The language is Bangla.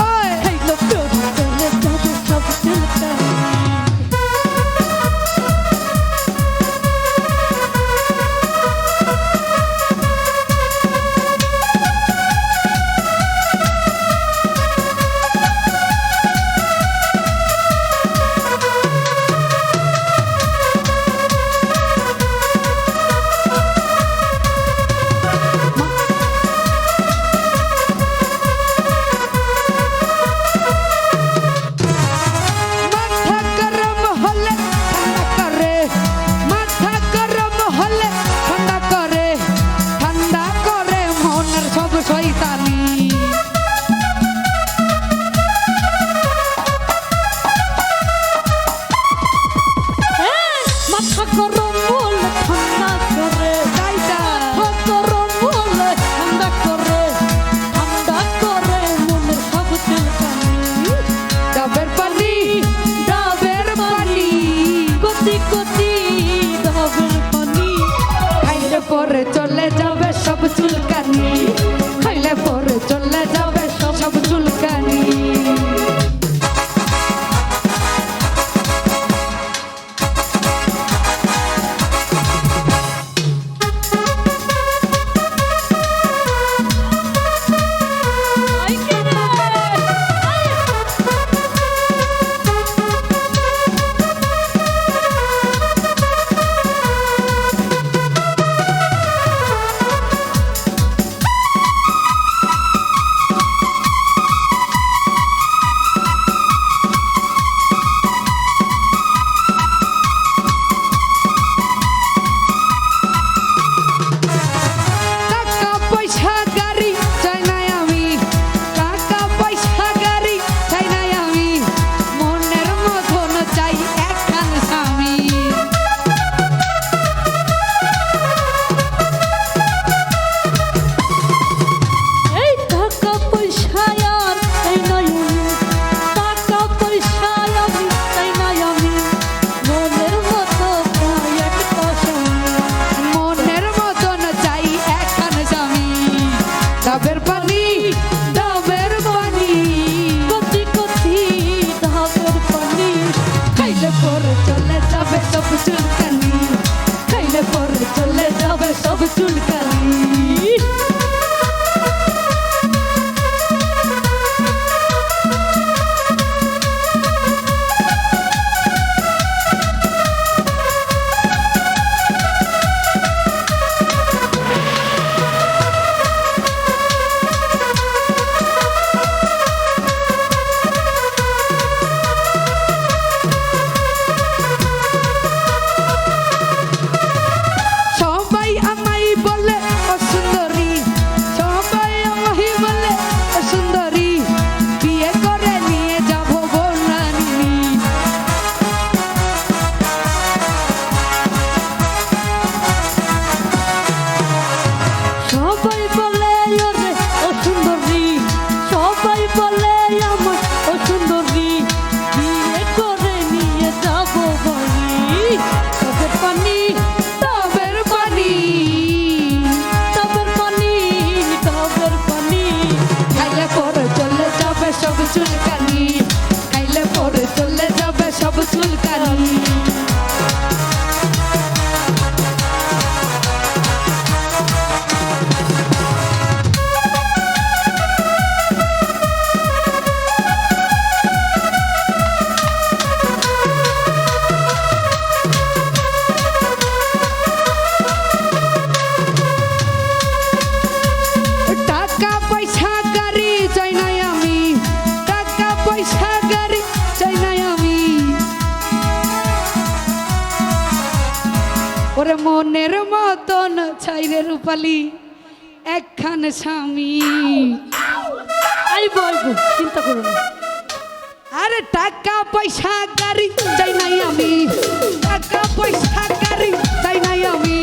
I hate the feeling. করে চলে যাবে সব চুলকানি। ওরে মনের মতন ছাইরে রূপালি একখান স্বামী। আই বলব চিন্তা করুন আরে টাকা পয়সা গাড়ি চাই নাই আমি। টাকা পয়সা গাড়ি চাই নাই আমি।